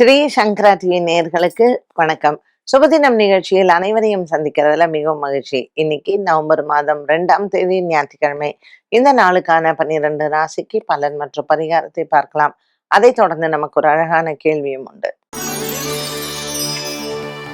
ஸ்ரீ சங்கரா TV நேர்களுக்கு வணக்கம். சுபதினம் நிகழ்ச்சியில் அனைவரையும் சந்திக்கிறதுல மிகவும் மகிழ்ச்சி. இன்னைக்கு நவம்பர் மாதம் ரெண்டாம் தேதி ஞாயிற்றுக்கிழமை. இந்த நாளுக்கான பன்னிரண்டு ராசிக்கு பலன் மற்றும் பரிகாரத்தை பார்க்கலாம். அதைத் தொடர்ந்து நமக்கு ஒரு அழகான கேள்வியும் உண்டு.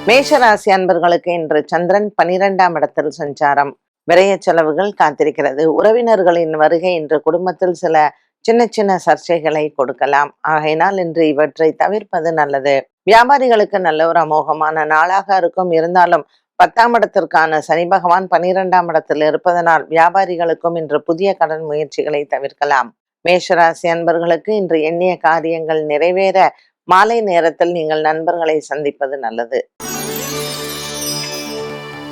மேஷராசி அன்பர்களுக்கு இன்று சந்திரன் பனிரெண்டாம் இடத்தில் சஞ்சாரம். விரைய செலவுகள் காத்திருக்கிறது. உறவினர்களின் வருகை இன்று குடும்பத்தில் சில சின்ன சின்ன சர்ச்சைகளை கொடுக்கலாம். ஆகையினால் இன்று இவற்றை தவிர்ப்பது நல்லது. வியாபாரிகளுக்கு நல்ல ஒரு அமோகமான நாளாக இருக்கும். இருந்தாலும் பத்தாம் இடத்திற்கான சனி பகவான் பனிரெண்டாம் இடத்தில் இருப்பதனால் வியாபாரிகளுக்கும் இன்று புதிய கடன் முயற்சிகளை தவிர்க்கலாம். மேஷராசி அன்பர்களுக்கு இன்று எண்ணிய காரியங்கள் நிறைவேற மாலை நேரத்தில் நீங்கள் நண்பர்களை சந்திப்பது நல்லது.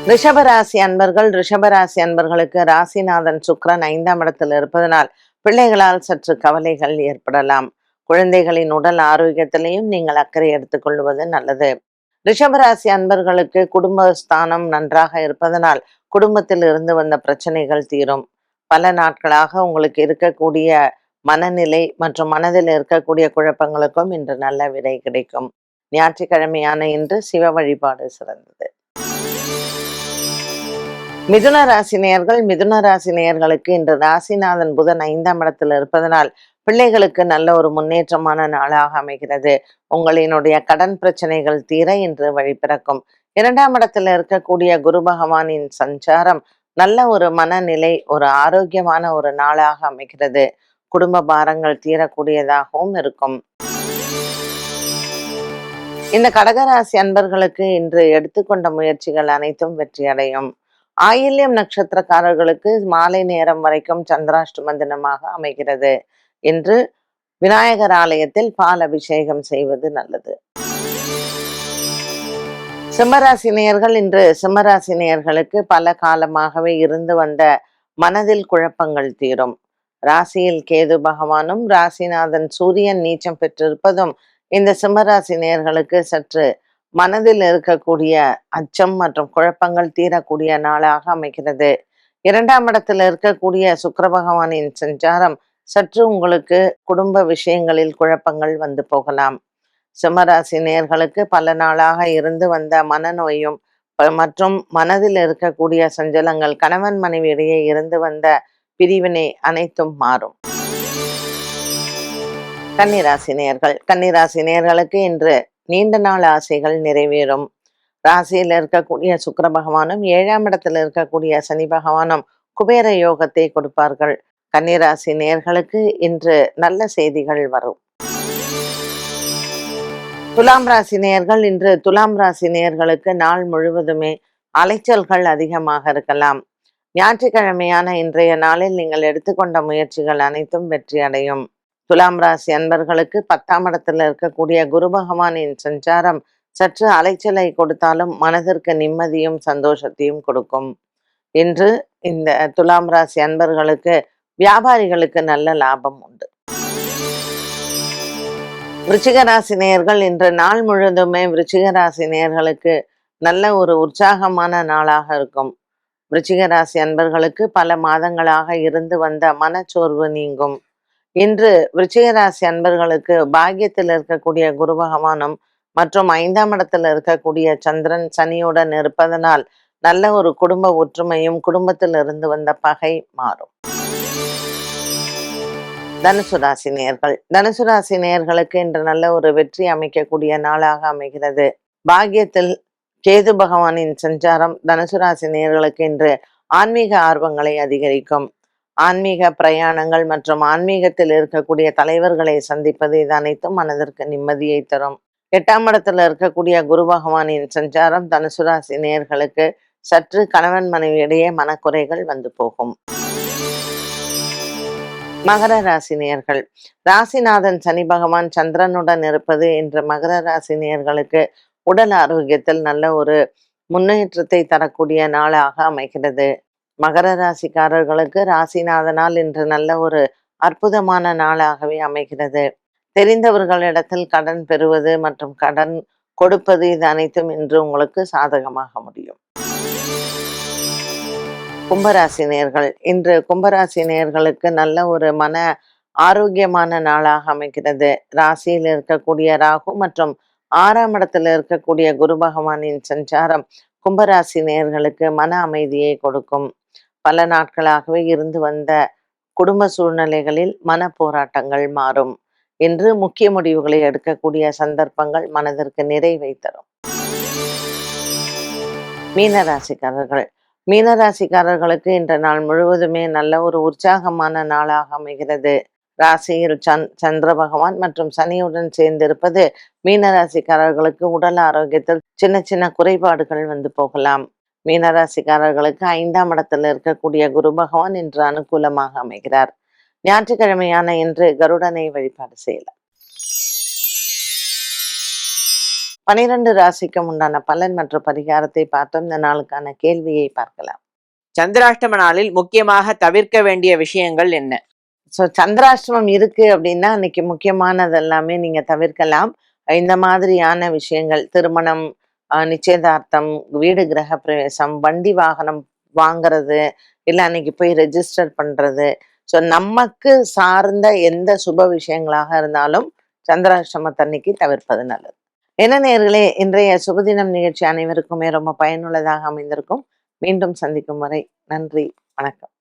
ரிஷபராசி அன்பர்கள் ரிஷபராசி அன்பர்களுக்கு ராசிநாதன் சுக்கிரன் ஐந்தாம் இடத்தில் இருப்பதனால் பிள்ளைகளால் சற்று கவலைகள் ஏற்படலாம். குழந்தைகளின் உடல் ஆரோக்கியத்திலையும் நீங்கள் அக்கறை எடுத்துக்கொள்வது நல்லது. ரிஷபராசி அன்பர்களுக்கு குடும்ப ஸ்தானம் நன்றாக இருப்பதனால் குடும்பத்தில் இருந்து வந்த பிரச்சனைகள் தீரும். பல நாட்களாக உங்களுக்கு இருக்கக்கூடிய மனநிலை மற்றும் மனதில் இருக்கக்கூடிய குழப்பங்களுக்கும் இன்று நல்ல விடை கிடைக்கும். ஞாயிற்றுக்கிழமையான இன்று சிவ வழிபாடு சிறந்தது. மிதுன ராசி நேயர்கள் மிதுன ராசி நேயர்களுக்கு இன்று ராசிநாதன் புதன் ஐந்தாம் இடத்தில் இருப்பதனால் பிள்ளைகளுக்கு நல்ல ஒரு முன்னேற்றமான நாளாக அமைகிறது. உங்களினுடைய கடன் பிரச்சனைகள் தீர இன்று வழிபிறக்கும் இரண்டாம் இடத்துல இருக்கக்கூடிய குரு பகவானின் சஞ்சாரம் நல்ல ஒரு மனநிலை ஒரு ஆரோக்கியமான ஒரு நாளாக அமைகிறது. குடும்ப பாரங்கள் தீரக்கூடியதாகவும் இருக்கும். இந்த கடகராசி அன்பர்களுக்கு இன்று எடுத்துக்கொண்ட முயற்சிகள் அனைத்தும் வெற்றியடையும். ஆயில்யம் நட்சத்திரக்காரர்களுக்கு மாலை நேரம் வரைக்கும் சந்திராஷ்டம தினமாக அமைகிறது. இன்று விநாயகர் ஆலயத்தில் பால் அபிஷேகம் செய்வது நல்லது. சிம்மராசினியர்கள் இன்று சிம்மராசினியர்களுக்கு பல காலமாகவே இருந்து வந்த மனதில் குழப்பங்கள் தீரும். ராசியில் கேது பகவானும் ராசிநாதன் சூரியன் நீச்சம் பெற்றிருப்பதும் இந்த சிம்மராசினியர்களுக்கு சற்று மனதில் இருக்கக்கூடிய அச்சம் மற்றும் குழப்பங்கள் தீரக்கூடிய நாளாக அமைகிறது. இரண்டாம் இடத்துல இருக்கக்கூடிய சுக்கர பகவானின் சஞ்சாரம் சற்று உங்களுக்கு குடும்ப விஷயங்களில் குழப்பங்கள் வந்து போகலாம். சிம்மராசி நேர்களுக்கு பல நாளாக இருந்து வந்த மனநோயும் மற்றும் மனதில் இருக்கக்கூடிய சஞ்சலங்கள் கணவன் மனைவியிடையே இருந்து வந்த பிரிவினை அனைத்தும் மாறும். கன்னிராசி நேர்கள் கன்னிராசி நேர்களுக்கு இன்று நீண்ட நாள் ஆசைகள் நிறைவேறும். ராசியில் இருக்கக்கூடிய சுக்கிர பகவானும் ஏழாம் இடத்தில் இருக்கக்கூடிய சனி பகவானும் குபேர யோகத்தை கொடுப்பார்கள். கன்னிராசி நேர்களுக்கு இன்று நல்ல செய்திகள் வரும். துலாம் ராசி நேயர்கள் இன்று துலாம் ராசி நேயர்களுக்கு நாள் முழுவதுமே அலைச்சல்கள் அதிகமாக இருக்கலாம். ஞாயிற்றுக்கிழமையான இன்றைய நாளில் நீங்கள் எடுத்துக்கொண்ட முயற்சிகள் அனைத்தும் வெற்றி அடையும். துலாம் ராசி அன்பர்களுக்கு பத்தாம் இடத்துல இருக்கக்கூடிய குரு பகவானின் சஞ்சாரம் சற்று அலைச்சலை கொடுத்தாலும் மனதிற்கு நிம்மதியும் சந்தோஷத்தையும் கொடுக்கும். இன்று இந்த துலாம் ராசி அன்பர்களுக்கு வியாபாரிகளுக்கு நல்ல லாபம் உண்டு. விருச்சிக ராசி நேயர்கள் இன்று நாள் முழுதுமே விருச்சிக ராசி நேயர்களுக்கு நல்ல ஒரு உற்சாகமான நாளாக இருக்கும். விருச்சிக ராசி அன்பர்களுக்கு பல மாதங்களாக இருந்து வந்த மனச்சோர்வு நீங்கும். இன்று விருச்சிகராசி அன்பர்களுக்கு பாக்கியத்தில் இருக்கக்கூடிய குரு பகவானும் மற்றும் ஐந்தாம் இடத்துல இருக்கக்கூடிய சந்திரன் சனியுடன் இருப்பதனால் நல்ல ஒரு குடும்ப ஒற்றுமையும் குடும்பத்தில் இருந்து வந்த பகை மாறும். தனுசு ராசி நேயர்கள் தனுசு ராசி நேயர்களுக்கு இன்று நல்ல ஒரு வெற்றி அமைக்கக்கூடிய நாளாக அமைகிறது. பாக்கியத்தில் கேது பகவானின் சஞ்சாரம் தனுசு ராசி நேயர்களுக்கு இன்று ஆன்மீக ஆர்வங்களை அதிகரிக்கும். ஆன்மீக பிரயாணங்கள் மற்றும் ஆன்மீகத்தில் இருக்கக்கூடிய தலைவர்களை சந்திப்பது இது அனைத்தும் மனதிற்கு நிம்மதியை தரும். எட்டாம் இடத்துல இருக்கக்கூடிய குரு பகவானின் சஞ்சாரம் தனுசு ராசி சற்று கணவன் மனைவியிடையே மனக்குறைகள் வந்து போகும். மகர ராசி நேர்கள் ராசிநாதன் சனி பகவான் சந்திரனுடன் இருப்பது இன்று மகர ராசி நேர்களுக்கு உடல் ஆரோக்கியத்தில் நல்ல ஒரு முன்னேற்றத்தை தரக்கூடிய நாளாக அமைகிறது. மகர ராசிக்காரர்களுக்கு ராசிநாதனால் இன்று நல்ல ஒரு அற்புதமான நாளாகவே அமைகிறது. தெரிந்தவர்களிடத்தில் கடன் பெறுவது மற்றும் கடன் கொடுப்பது இது அனைத்தும் இன்று உங்களுக்கு சாதகமாக முடியும். கும்பராசி நேர்கள் இன்று கும்பராசி நேர்களுக்கு நல்ல ஒரு மன ஆரோக்கியமான நாளாக அமைகிறது. ராசியில் இருக்கக்கூடிய ராகு மற்றும் ஆறாம் இடத்துல இருக்கக்கூடிய குரு பகவானின் சஞ்சாரம் கும்பராசி நேயர்களுக்கு மன அமைதியை கொடுக்கும். பல நாட்களாகவே இருந்து வந்த குடும்ப சூழ்நிலைகளில் மன போராட்டங்கள் மாறும் என்று முக்கிய முடிவுகளை எடுக்கக்கூடிய சந்தர்ப்பங்கள் மனதிற்கு நிறைவை தரும். மீனராசிக்காரர்கள். மீனராசிக்காரர்களுக்கு இன்ற நாள் முழுவதுமே நல்ல ஒரு உற்சாகமான நாளாக அமைகிறது. ராசியில் சந் சந்திர பகவான் மற்றும் சனியுடன் சேர்ந்திருப்பது மீனராசிக்காரர்களுக்கு உடல் ஆரோக்கியத்தில் சின்ன சின்ன குறைபாடுகள் வந்து போகலாம். மீனராசிக்காரர்களுக்கு ஐந்தாம் இடத்தில் இருக்கக்கூடிய குரு பகவான் இன்று அனுகூலமாக அமைகிறார். ஞாயிற்றுக்கிழமையான இன்று கருடனை வழிபாடு செய்யலாம். பனிரெண்டு ராசிக்கும் உண்டான பலன் மற்றும் பரிகாரத்தை பார்த்தோம். இந்த நாளுக்கான கேள்வியை பார்க்கலாம். சந்திராஷ்டம நாளில் முக்கியமாக தவிர்க்க வேண்டிய விஷயங்கள் என்ன? ஸோ சந்திராஷ்டமம் இருக்கு அப்படின்னா இன்னைக்கு முக்கியமானது எல்லாமே நீங்க தவிர்க்கலாம். இந்த மாதிரியான விஷயங்கள் திருமணம் நிச்சயதார்த்தம் வீடு கிரக பிரவேசம் வண்டி வாகனம் வாங்குறது இல்லை அன்னைக்கு போய் ரெஜிஸ்டர் பண்றது. ஸோ நமக்கு சார்ந்த எந்த சுப விஷயங்களாக இருந்தாலும் சந்திராஷ்டமத்தன்னைக்கு தவிர்ப்பது நல்லது. என்ன நேர்களே இன்றைய சுபதினம் நிகழ்ச்சி அனைவருக்குமே ரொம்ப பயனுள்ளதாக அமைந்திருக்கும். மீண்டும் சந்திக்கும் வரை நன்றி வணக்கம்.